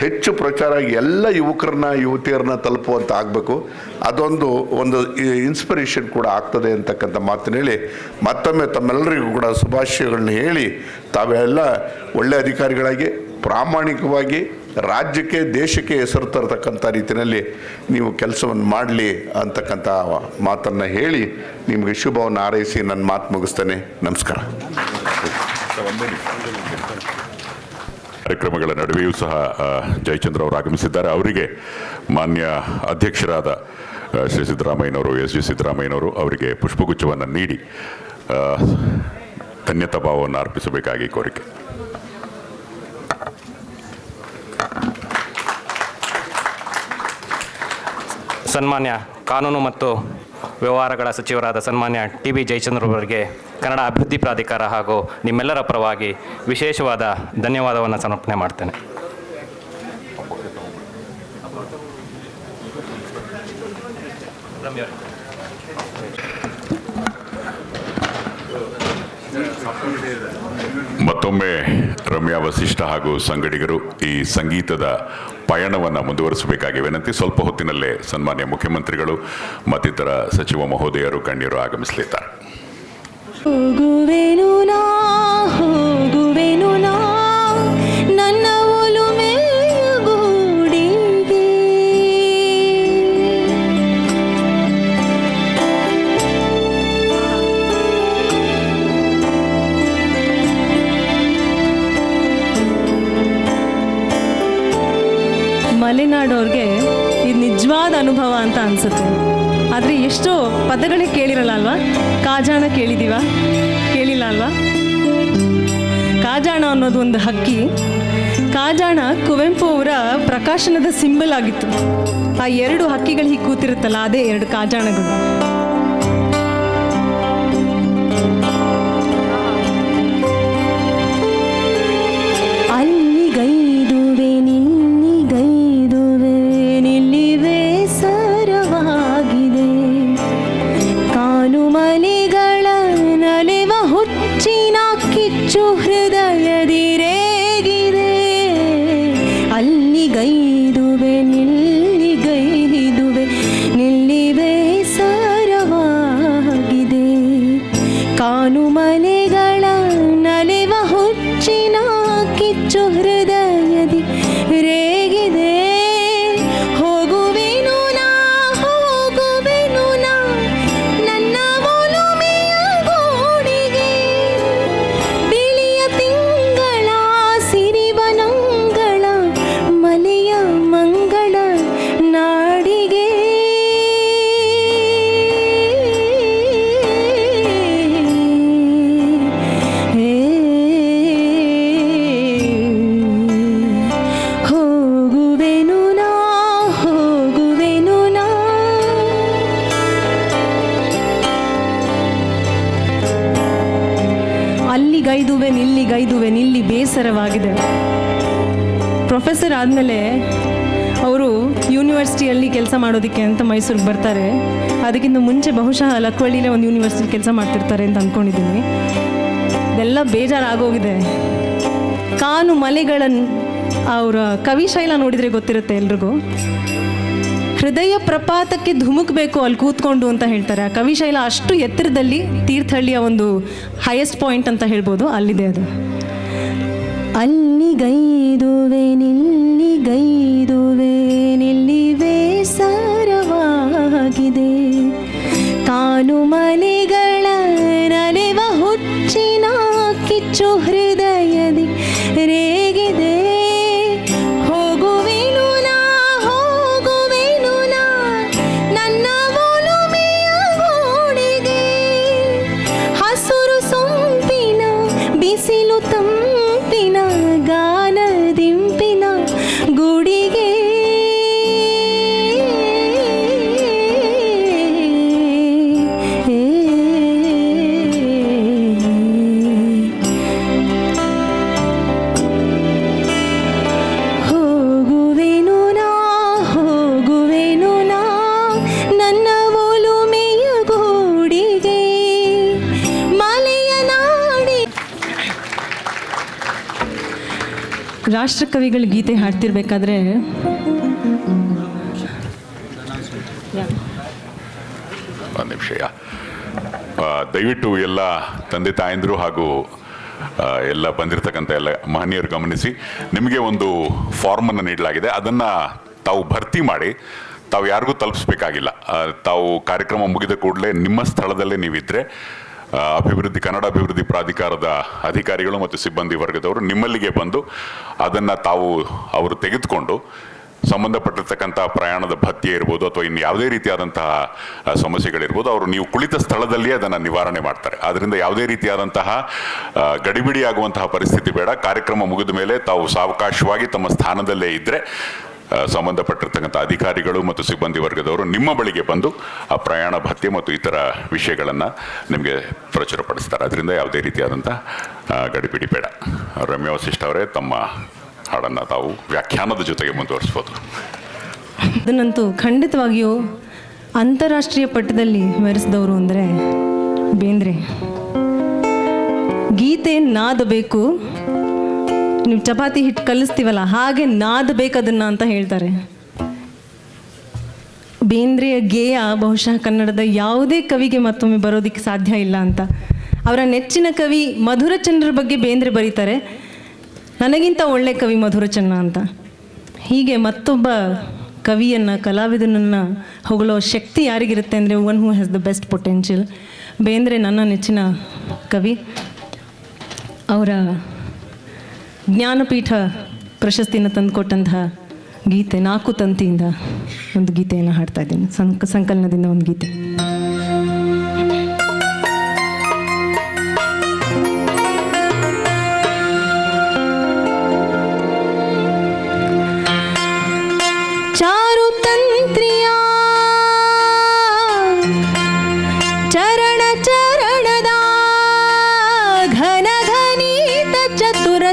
ಹೆಚ್ಚು ಪ್ರಚಾರ ಎಲ್ಲ ಯುವಕರನ್ನ, ಯುವತಿಯರನ್ನ ತಲುಪುವಂತ ಆಗಬೇಕು. ಅದೊಂದು, ಒಂದು ಇನ್ಸ್ಪಿರೇಷನ್ ಕೂಡ ಆಗ್ತದೆ ಅಂತಕ್ಕಂಥ ಮಾತನ್ನ ಹೇಳಿ, ಮತ್ತೊಮ್ಮೆ ತಮ್ಮೆಲ್ಲರಿಗೂ ಕೂಡ ಶುಭಾಶಯಗಳನ್ನ ಹೇಳಿ, ತಾವೆಲ್ಲ ಒಳ್ಳೆ ಅಧಿಕಾರಿಗಳಾಗಿ, ಪ್ರಾಮಾಣಿಕವಾಗಿ ರಾಜ್ಯಕ್ಕೆ, ದೇಶಕ್ಕೆ ಹೆಸರು ತರತಕ್ಕಂಥ ರೀತಿಯಲ್ಲಿ ನೀವು ಕೆಲಸವನ್ನು ಮಾಡಲಿ ಅಂತಕ್ಕಂಥ ಮಾತನ್ನು ಹೇಳಿ, ನಿಮಗೆ ಶುಭವನ್ನು ಹಾರೈಸಿ ನನ್ನ ಮಾತು ಮುಗಿಸ್ತೇನೆ. ನಮಸ್ಕಾರ. ಕಾರ್ಯಕ್ರಮಗಳ ನಡುವೆಯೂ ಸಹ ಜಯಚಂದ್ರ ಅವರು ಆಗಮಿಸಿದ್ದಾರೆ. ಅವರಿಗೆ ಮಾನ್ಯ ಅಧ್ಯಕ್ಷರಾದ ಶ್ರೀ ಸಿದ್ದರಾಮಯ್ಯನವರು, ಎಸ್. ಜಿ. ಸಿದ್ದರಾಮಯ್ಯನವರು ಅವರಿಗೆ ಪುಷ್ಪಗುಚ್ಛವನ್ನು ನೀಡಿ ಧನ್ಯತಾ ಭಾವವನ್ನು ಅರ್ಪಿಸಬೇಕಾಗಿ ಕೋರಿಕೆ. ಸನ್ಮಾನ್ಯ ಕಾನೂನು ಮತ್ತು ವ್ಯವಹಾರಗಳ ಸಚಿವರಾದ ಸನ್ಮಾನ್ಯ ಟಿ ಬಿ ಜಯಚಂದ್ರ ಅವರಿಗೆ ಕನ್ನಡ ಅಭಿವೃದ್ಧಿ ಪ್ರಾಧಿಕಾರ ಹಾಗೂ ನಿಮ್ಮೆಲ್ಲರ ಪರವಾಗಿ ವಿಶೇಷವಾದ ಧನ್ಯವಾದವನ್ನು ಸಮರ್ಪಣೆ ಮಾಡ್ತೇನೆ. ಮತ್ತೊಮ್ಮೆ ರಮ್ಯಾ ವಸಿಷ್ಠ ಹಾಗೂ ಸಂಗಡಿಗರು ಈ ಸಂಗೀತದ ಪಯಣವನ್ನು ಮುಂದುವರಿಸಬೇಕಾಗಿ ವಿನಂತಿ. ಸ್ವಲ್ಪ ಹೊತ್ತಿನಲ್ಲೇ ಸನ್ಮಾನ್ಯ ಮುಖ್ಯಮಂತ್ರಿಗಳು ಮತ್ತಿತರ ಸಚಿವ ಮಹೋದಯರು ಗಣ್ಯರು ಆಗಮಿಸಲಿದ್ದಾರೆ. ಇದು ನಿಜವಾದ ಅನುಭವ ಅಂತ ಅನ್ಸುತ್ತೆ. ಆದರೆ ಎಷ್ಟೋ ಪದಗಳೇ ಕೇಳಿರಲ್ಲ ಅಲ್ವಾ? ಕಾಜಾಣ ಕೇಳಿದೀವ? ಕೇಳಿಲ್ಲ ಅಲ್ವಾ? ಕಾಜಾಣ ಅನ್ನೋದು ಒಂದು ಹಕ್ಕಿ. ಕಾಜಾಣ ಕುವೆಂಪು ಅವರ ಪ್ರಕಾಶನದ ಸಿಂಬಲ್ ಆಗಿತ್ತು. ಆ ಎರಡು ಹಕ್ಕಿಗಳು ಹೀಗೆ ಕೂತಿರುತ್ತಲ್ಲ, ಅದೇ ಎರಡು ಕಾಜಾಣಗಳು. ಬೇಸರವಾಗಿದೆ ಪ್ರೊಫೆಸರ್ ಆದಮೇಲೆ ಅವರು ಯೂನಿವರ್ಸಿಟಿಯಲ್ಲಿ ಕೆಲಸ ಮಾಡೋದಕ್ಕೆ ಅಂತ ಮೈಸೂರಿಗೆ ಬರ್ತಾರೆ. ಅದಕ್ಕಿಂತ ಮುಂಚೆ ಬಹುಶಃ ಲಕ್ವಳ್ಳಿಲೇ ಒಂದು ಯೂನಿವರ್ಸಿಟಿ ಕೆಲಸ ಮಾಡ್ತಿರ್ತಾರೆ ಅಂತ ಅಂದ್ಕೊಂಡಿದ್ದೀನಿ ಇದೆಲ್ಲ ಬೇಜಾರಾಗೋಗಿದೆ. ಕಾನು ಮಲೆಗಳನ್ನು ಅವರ ಕವಿಶೈಲ ನೋಡಿದರೆ ಗೊತ್ತಿರುತ್ತೆ ಎಲ್ರಿಗೂ. ಹೃದಯ ಪ್ರಪಾತಕ್ಕೆ ಧುಮುಕ್ಬೇಕು ಅಲ್ಲಿ ಕೂತ್ಕೊಂಡು ಅಂತ ಹೇಳ್ತಾರೆ. ಆ ಕವಿಶೈಲ ಅಷ್ಟು ಎತ್ತರದಲ್ಲಿ ತೀರ್ಥಹಳ್ಳಿಯ ಒಂದು ಹೈಯೆಸ್ಟ್ ಪಾಯಿಂಟ್ ಅಂತ ಹೇಳ್ಬೋದು. ಅಲ್ಲಿದೆ ಅದು. ಅಲ್ಲಿಗೈದುವೆ ನಿಲ್ಲಿಗೈದುವೆ ರಾಷ್ಟ್ರಕವಿಗಳು ಗೀತೆ ಹಾಡ್ತಿರ್ಬೇಕಾದ್ರೆ ಒಂದು ನಿಮಿಷ ದಯವಿಟ್ಟು ಎಲ್ಲ ತಂದೆ ತಾಯಂದಿರು ಹಾಗೂ ಎಲ್ಲ ಬಂದಿರತಕ್ಕಂಥ ಎಲ್ಲ ಮಹನೀಯರು ಗಮನಿಸಿ. ನಿಮಗೆ ಒಂದು ಫಾರ್ಮನ್ನು ನೀಡಲಾಗಿದೆ. ಅದನ್ನು ತಾವು ಭರ್ತಿ ಮಾಡಿ ತಾವು ಯಾರಿಗೂ ತಲುಪಿಸ್ಬೇಕಾಗಿಲ್ಲ. ತಾವು ಕಾರ್ಯಕ್ರಮ ಮುಗಿದ ಕೂಡಲೇ ನಿಮ್ಮ ಸ್ಥಳದಲ್ಲೇ ನೀವಿದ್ದರೆ ಅಭಿವೃದ್ಧಿ, ಕನ್ನಡ ಅಭಿವೃದ್ಧಿ ಪ್ರಾಧಿಕಾರದ ಅಧಿಕಾರಿಗಳು ಮತ್ತು ಸಿಬ್ಬಂದಿ ವರ್ಗದವರು ನಿಮ್ಮಲ್ಲಿಗೆ ಬಂದು ಅದನ್ನು ತಾವು ಅವರು ತೆಗೆದುಕೊಂಡು ಸಂಬಂಧಪಟ್ಟಿರ್ತಕ್ಕಂಥ ಪ್ರಯಾಣದ ಭತ್ಯೆ ಇರ್ಬೋದು ಅಥವಾ ಇನ್ನು ಯಾವುದೇ ರೀತಿಯಾದಂತಹ ಸಮಸ್ಯೆಗಳಿರ್ಬೋದು, ಅವರು ನೀವು ಕುಳಿತ ಸ್ಥಳದಲ್ಲಿಯೇ ಅದನ್ನು ನಿವಾರಣೆ ಮಾಡ್ತಾರೆ. ಆದ್ದರಿಂದ ಯಾವುದೇ ರೀತಿಯಾದಂತಹ ಗಡಿಬಿಡಿಯಾಗುವಂತಹ ಪರಿಸ್ಥಿತಿ ಬೇಡ. ಕಾರ್ಯಕ್ರಮ ಮುಗಿದ ಮೇಲೆ ತಾವು ಸಾವಕಾಶವಾಗಿ ತಮ್ಮ ಸ್ಥಾನದಲ್ಲೇ ಇದ್ದರೆ ಸಂಬಂಧಪಟ್ಟಿರ್ತಕ್ಕಂಥ ಅಧಿಕಾರಿಗಳು ಮತ್ತು ಸಿಬ್ಬಂದಿ ವರ್ಗದವರು ನಿಮ್ಮ ಬಳಿಗೆ ಬಂದು ಆ ಪ್ರಯಾಣ, ಭತ್ಯೆ ಮತ್ತು ಇತರ ವಿಷಯಗಳನ್ನು ನಿಮಗೆ ಪ್ರಚುರಪಡಿಸ್ತಾರೆ. ಅದರಿಂದ ಯಾವುದೇ ರೀತಿಯಾದಂಥ ಗಡಿಬಿಡಿ ಬೇಡ. ರಮ್ಯ ವಸಿಷ್ಠ ಅವರೇ, ತಮ್ಮ ಹಾಡನ್ನು ತಾವು ವ್ಯಾಖ್ಯಾನದ ಜೊತೆಗೆ ಮುಂದುವರಿಸ್ಬೋದು. ಅದನ್ನಂತೂ ಖಂಡಿತವಾಗಿಯೂ ಅಂತಾರಾಷ್ಟ್ರೀಯ ಪಟ್ಟದಲ್ಲಿ ಮೆರೆಸಿದವರು ಅಂದರೆ, ಬೇಂದ್ರೆ, ಗೀತೆ ನಾದಬೇಕು ನೀವು ಚಪಾತಿ ಹಿಟ್ಟು ಕಲಿಸ್ತೀವಲ್ಲ, ಹಾಗೆ ನಾದಬೇಕು ಅದನ್ನು ಅಂತ ಹೇಳ್ತಾರೆ. ಬೇಂದ್ರೆಯ ಗೇಯ ಬಹುಶಃ ಕನ್ನಡದ ಯಾವುದೇ ಕವಿಗೆ ಮತ್ತೊಮ್ಮೆ ಬರೋದಿಕ್ಕೆ ಸಾಧ್ಯ ಇಲ್ಲ ಅಂತ. ಅವರ ನೆಚ್ಚಿನ ಕವಿ ಮಧುರಚಂದ್ರ ಬಗ್ಗೆ ಬೇಂದ್ರೆ ಬರೀತಾರೆ, ನನಗಿಂತ ಒಳ್ಳೆ ಕವಿ ಮಧುರಚನ್ನ ಅಂತ. ಹೀಗೆ ಮತ್ತೊಬ್ಬ ಕವಿಯನ್ನು, ಕಲಾವಿದನನ್ನು ಹೊಗಳೋ ಶಕ್ತಿ ಯಾರಿಗಿರುತ್ತೆ ಅಂದರೆ one who has the best potential Bendre ನನ್ನ ನೆಚ್ಚಿನ ಕವಿ, ಅವರ ಜ್ಞಾನಪೀಠ ಪ್ರಶಸ್ತಿನ ತಂದುಕೊಟ್ಟಂತಹ ಗೀತೆ ನಾಲ್ಕು ತಂತಿಯಿಂದ ಒಂದು ಗೀತೆಯನ್ನು ಹಾಡ್ತಾ ಇದ್ದೀನಿ. ಸಂಕ ಸಂಕಲನದಿಂದ ಒಂದು ಗೀತೆ.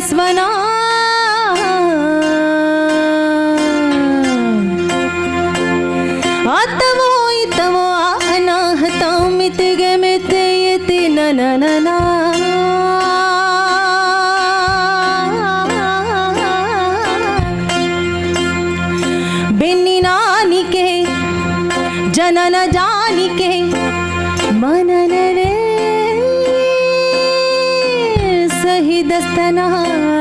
स्वना दस्तनहा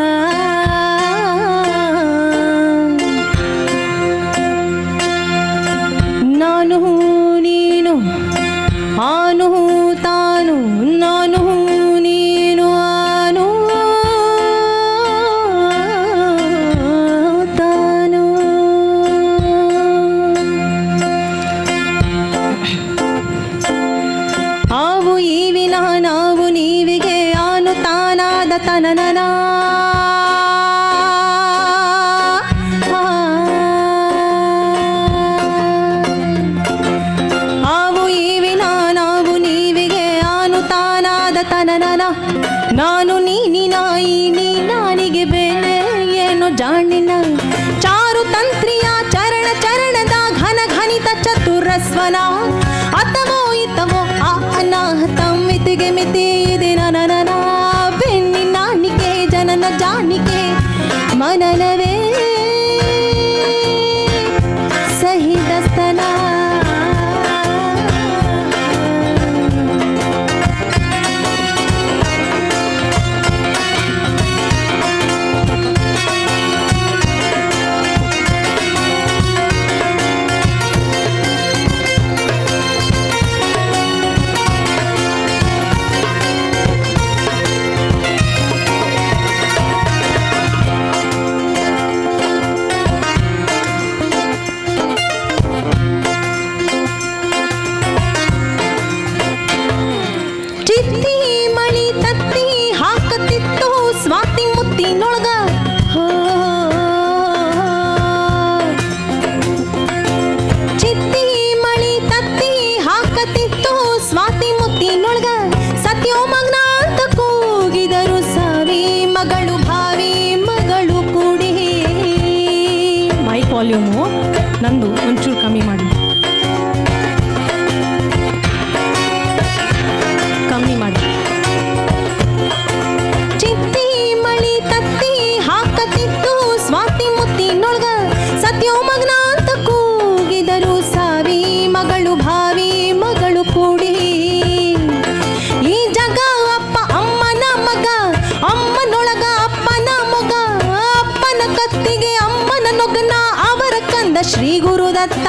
ಗುರುದತ್ತ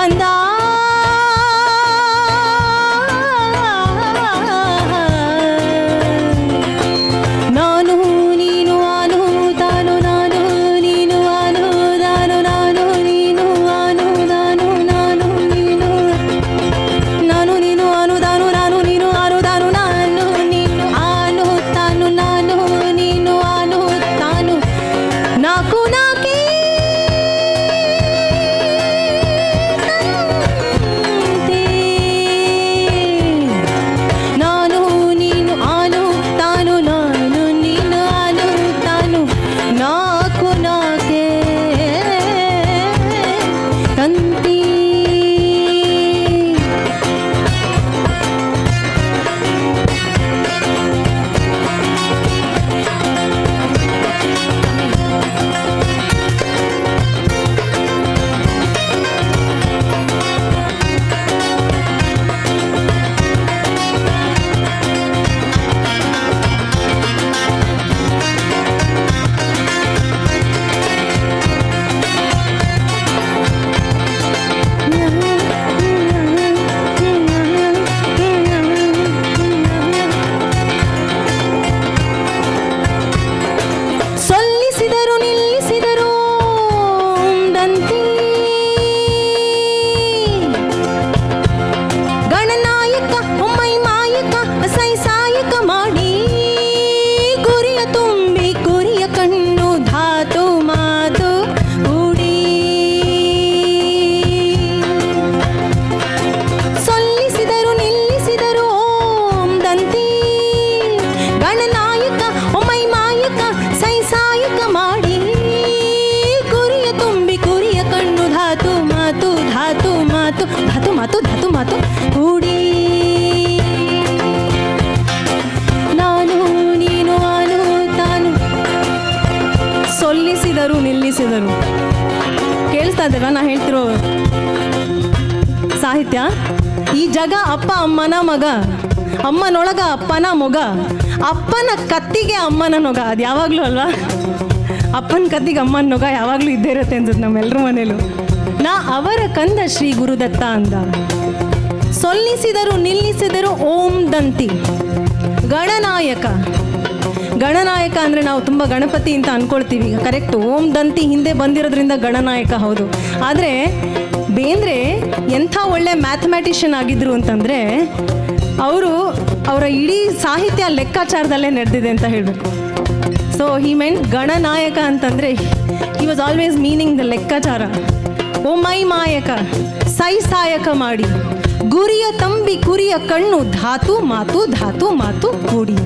ಅಂದ ನಾನು ಹೇಳ್ತಿರೋ ಸಾಹಿತ್ಯ? ಈ ಜಗ ಅಪ್ಪ ಅಮ್ಮನ ಮಗ, ಅಮ್ಮನೊಳಗ ಅಪ್ಪನ ಮೊಗ, ಅಪ್ಪನ ಕತ್ತಿಗೆ ಅಮ್ಮನ ನೊಗ, ಅದು ಯಾವಾಗಲೂ ಅಲ್ವಾ? ಅಪ್ಪನ ಕತ್ತಿಗೆ ಅಮ್ಮನ ನೊಗ ಯಾವಾಗಲೂ ಇದ್ದೇ ಇರುತ್ತೆ ಅನ್ಸುತ್ತೆ ನಮ್ಮೆಲ್ಲರ ಮನೇಲೂ. ನಾ ಅವರ ಕಂದ ಶ್ರೀ ಗುರುದತ್ತ ಅಂದ. ಸೊಲ್ಲಿಸಿದರು ನಿಲ್ಲಿಸಿದರು ಓಂ ದಂತಿ. ಗಣನಾಯಕ. ಗಣನಾಯಕ ಅಂದರೆ ನಾವು ತುಂಬ ಗಣಪತಿ ಅಂತ ಅನ್ಕೊಳ್ತೀವಿ. ಕರೆಕ್ಟ್ ಓಂ ದಂತಿ ಹಿಂದೆ ಬಂದಿರೋದ್ರಿಂದ ಗಣನಾಯಕ ಹೌದು. ಆದರೆ ಬೇಂದ್ರೆ ಎಂಥ ಒಳ್ಳೆ ಮ್ಯಾಥಮ್ಯಾಟಿಷಿಯನ್ ಆಗಿದ್ರು ಅಂತಂದರೆ ಅವರು ಅವರ ಇಡೀ ಸಾಹಿತ್ಯ ಲೆಕ್ಕಾಚಾರದಲ್ಲೇ ನಡೆದಿದೆ ಅಂತ ಹೇಳಬೇಕು. ಸೊ ಹಿ ಮೆಂಟ್ ಗಣನಾಯಕ ಅಂತಂದರೆ he was always meaning the ಲೆಕ್ಕಾಚಾರ. ಓ ಮೈ ಮಾಯಕ, ಸೈ ಸಾಯಕ ಮಾಡಿ. ಗುರಿಯ ತಂಬಿ ಕುರಿಯ ಕಣ್ಣು ಧಾತು ಮಾತು ಧಾತು ಮಾತು ಕೂಡಿ.